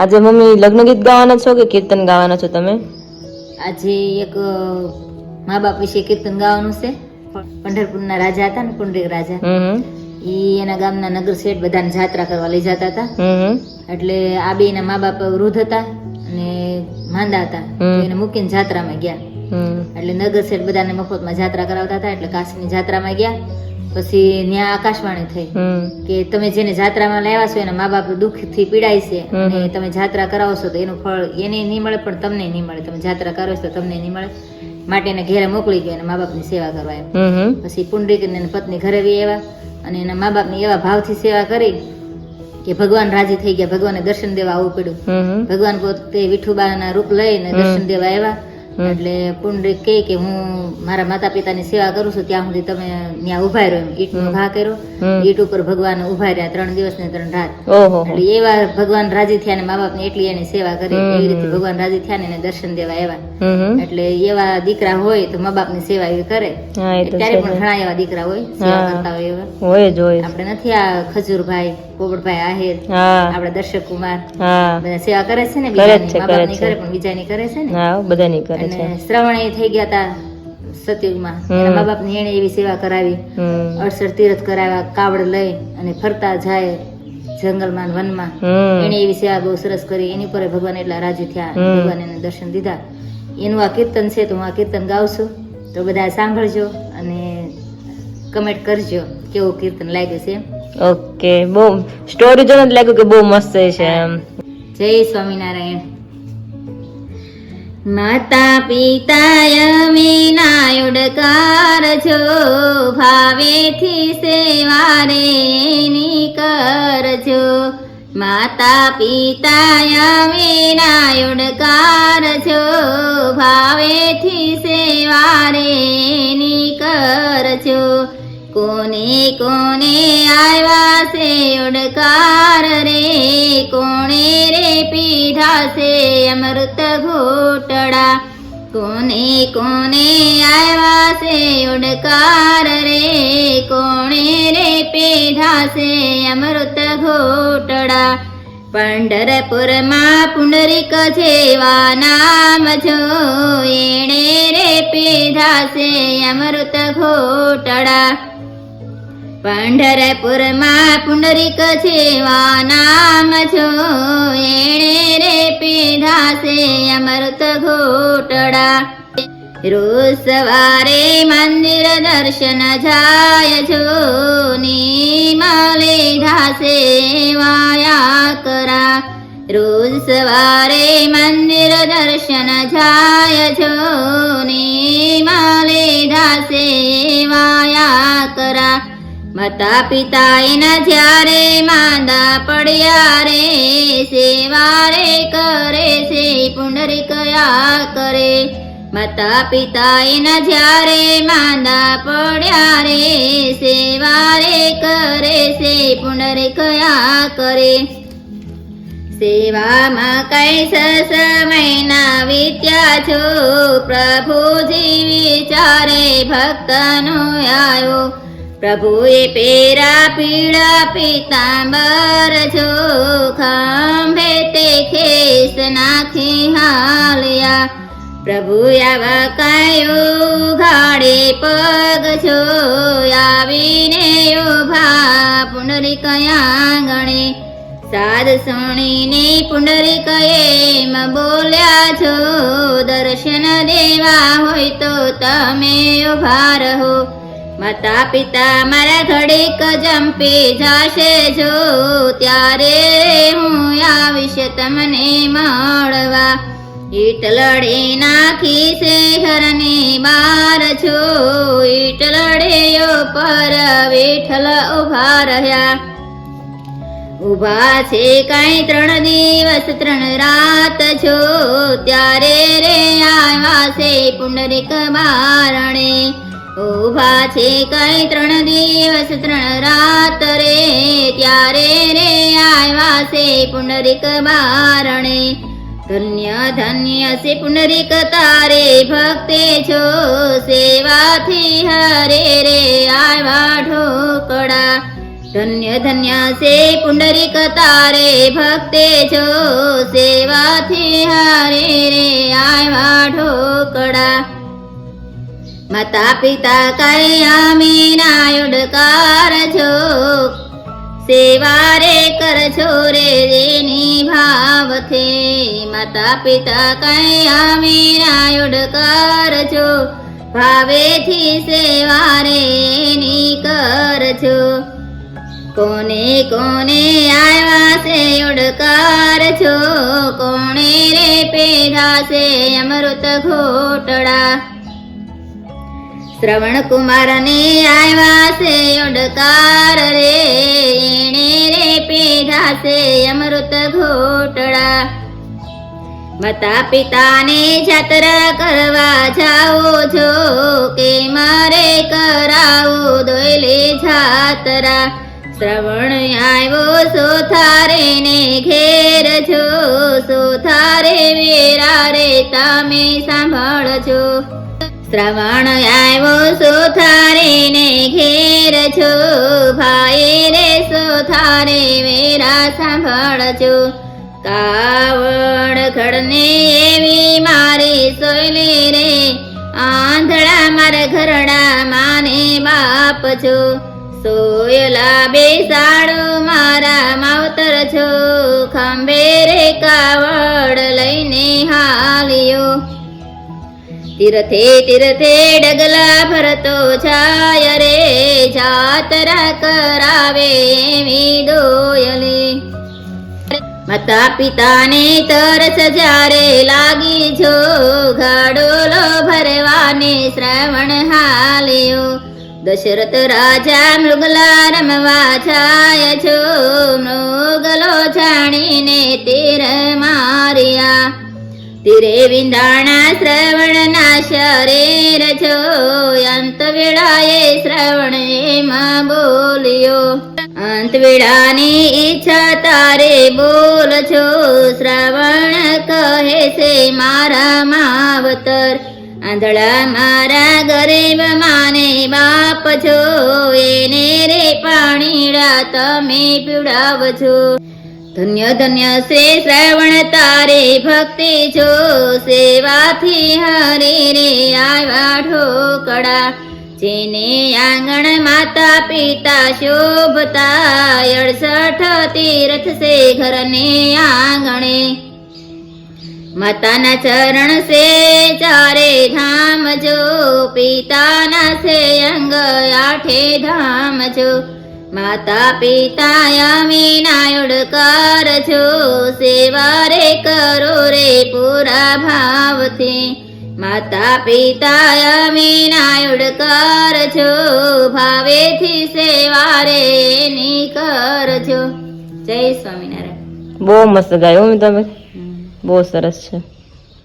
આજે મમ્મી લગ્ન ગીત ગાવાના છો કે કીર્તન ગાવાના છો તમે આજે એક મા બાપ વિશે કીર્તન ગાવાનું છે પંઢરપુરના રાજા હતા ને પુંડરીક રાજા. ઈ એના ગામના નગર શેઠ બધાને જાત્રા કરવા લઈ જતા હતા. એટલે આ બે એના મા બાપ વૃદ્ધ હતા અને માંદા હતા એને મૂકીને જાત્રામાં ગયા. એટલે નગર શેઠ બધાને મફતમાં જાત્રા કરાવતા હતા એટલે કાશીની જાત્રામાં ગયા. પછી ત્યાં આકાશવાણી થઈ. કે તમે જેને જાત્રામાં લાવ્યા છો એના મા બાપ દુઃખથી પીડાય છે અને તમે જાત્રા કરાવો છો તો એનું ફળ એને નહીં મળે પણ તમને નહીં મળે. તમે જાત્રા કરો છો તો તમને નહીં મળે. માટે એને ઘેરે મોકલી ગયો અને મા બાપની સેવા કરવા એમ. પછી પુંડરીક અને પત્ની ઘરે આવ્યા અને એના મા બાપની એવા ભાવથી સેવા કરી કે ભગવાન રાજી થઈ ગયા ભગવાનને દર્શન દેવા આવવું પડ્યું. ભગવાન પોતે વિઠુબાના રૂપ લઈને. દર્શન દેવા આવ્યા. એટલે પુંડરીક કહે કે હું મારા માતા પિતાની સેવા કરું છું ત્યાં સુધી તમે ત્યાં ઊભા રહ્યો ઈંટનો ઘા કર્યો. ઈટ ઉપર ભગવાન ઊભા રહ્યા ત્રણ દિવસ ને ત્રણ રાત. એટલે એવા ભગવાન રાજી થયા ને મા બાપની એટલી એની સેવા કરી એવી રીતે ભગવાન રાજી થયા ને એને દર્શન દેવા હમ. એટલે એવા દીકરા હોય તો મા બાપની સેવા એવી કરે ત્યારે પણ ઘણા એવા દીકરા હોય સેવા કરતા હોય એવા. હોય જ હોય આપણે નથી આ ખજૂરભાઈ પોપટભાઈ આહિર આપડે આપણા દર્શક કુમાર. બધા સેવા કરે છે ને બીજા ની બીજાની મા કરે પણ બીજાની કરે છે ને. બધાની કરે. છે. શ્રવણ એ થઈ ગયા હતા સતયુગમાં એના મા બાપની એને એવી સેવા કરાવી. અડસઠ તીરથ કરાવ્યા કાવડ લઈ અને ફરતા જાય જંગલમાં વનમાં. એને એવી સેવા બહુ સરસ કરી. એની પર ભગવાન એટલા રાજી થયા ભગવાન એને દર્શન દીધા. એનું આ કીર્તન છે તો હું આ કીર્તન ગાઉં છું તો બધા સાંભળજો અને કમેન્ટ કરજો કેવું કીર્તન લાગ્યું છે. ઓકે બહુ સ્ટોરી જોઈને લાગ્યું કે બહુ મસ્ત છે જય સ્વામિનારાયણ. માતા પિતાય વિનાયુડકાર છો. ભાવેથી સેવારે ની કરજો માતા પિતાય વિનાયુડકાર છો. ભાવેથી ની કરજો કોને કોને આવ્યા છે ઉડકાર રે? કોણે રે પીધા છે અમૃત ઘોટડા? કોને કોને આવ્યા છે ઉડકાર રે? કોણે રે પીધા છે અમૃત ઘોટડા? પંઢરપુરમાં પુનરિક જેવા નામ જો એણે રે પીધા છે અમૃત ઘોટડા? પંઢરપુરમાં પુનરિક જેવા નામ છો. એણે રે પીધા છે અમૃત ઘોટડા. રોજ સવારે મંદિર દર્શન જાય છો. નિમલે ધાસે વાયા કરા. રોજ સવારે મંદિર દર્શન જાય છો. નિમલે માતા પિતા એના જ્યારે માંદા પડ્યા રે, સેવા રે કરે છે પુનરી કયા કરે. માતા પિતા એના જ્યારે માંદા પડ્યા રે, સેવા રે કરે છે પુનરી કયા કરે. સેવામાં કઈ સમયના વિત્યા છો, પ્રભુજી વિચારે ભક્તનો આવ્યો પ્રભુએ પેરા પીળા પીતાંબર ખંભે તે ખેસ નાખી હાલ્યા. પ્રભુ આવા કયો ઘાડે પગ છો આવીને ઊભા કયા ગણે સાદ સુણીને પુનરી કયેમ બોલ્યા છો દર્શન દેવા હોય તો તમે ઊભા રહો. માતા પિતા મારા ઘડીક જંપી જાશે જો ત્યારે હું આવીશ તમને મળવા. ઈટ લડે નાખી છે ઘરની બાર છો. ઈટ લડેયો પર વિઠલ ઊભા રહ્યા. ઊભા છે કઈ ત્રણ દિવસ, ત્રણ રાત છો. ત્યારે રે આવ્યા છે પુંડરીક બારણે. ઊભા છે કઈ ત્રણ દિવસ ત્રણ રાત રે ત્યારે રે આવ્યા છે પુનરિક બારણે. ધન્ય ધન્ય છે પુનરિક તારે, ભક્તે છો સેવાથી હરે રે આવ્યા ઢોકડા ધન્ય ધન્ય છે પુનરિક તારે, ભક્તે છો સેવાથી હારે રે આવ્યા ઢોકડા માતા પિતા કઈ નાયુડકાર છો સેવા રે કર છો રે જેની ભાવથે. માતા પિતા કઈ નાયુડકાર છો ભાવેથી સેવા રે ની કર છો કોને કોને આવ્યા છે ઉડકાર છો કોણે રે પેધા છે અમૃત ઘોટડા શ્રવણ કુમાર ને આવ્યા છે ઉડકાર રે, એણે રે પીધા છે અમૃત ઘોટડા માતા પિતાને જાત્રા કરવા જાઓ છો, કે મારે કરાવો દોયલે જાતરા. શ્રવણ આવ્યો સોથારે ને ઘેર છો સોથારે વેરા રે, તમે સાંભળજો. શ્રવણ આવ્યો સુથારીને ઘેર છો ભાઈ રે સુથારે વેરા સાંભળજો. કાવડ ખડને એવી મારી સોયલી રે, આંધળા મારા ઘરડા માને બાપ છો. સોયલા બેસાડો મારા માવતર છો, ખંભે રે કાવડ લઈને હાલ્યો. તીરથે તીરથે ડગલા ભરતો છાય રે, જાતરા કરાવે એવી દોયલી. માતા પિતાને તરસ જ્યારે લાગી જો ઘડોલો ભરવાને શ્રવણ હાલ્યો. દશરથ રાજા મૃગલા રમવા છાય છો, મૃગલો જાણીને તીર માર્યા તીરે વિંધાણા શ્રવણના શરીર છો અંત વેળાએ શ્રવણ એમાં બોલ્યો. અંત વેળાની ઈચ્છા તારે બોલ છો શ્રવણ કહે છે મારા માવતર. આંધળા મારા ગરીબ માને બાપ છો એને રે પાણીડા તમે પીવડાવજો. ધન્ય ધન્ય શ્રી શ્રવણ તારે ભક્તિ જો સેવાથી હરે રે આવ્યા ઠોકડા જેને આંગણ માતા પિતા શોભતા અડસઠ તીર્થ સે ઘરને આંગણે. માતાના ચરણ સે ચારે ધામ જો, પિતાના સે અંગ આઠે ધામ જો. માતા પિતા યમીના ઉડકાર છો સેવા રે કરો રે પૂરા ભાવથી. માતા પિતા યમીના ઉડકાર છો ભાવેથી સેવા રે કર કરજો જય સ્વામિનારાયણ. બહુ મસ્ત ગાયું તમે. બહુ સરસ છે.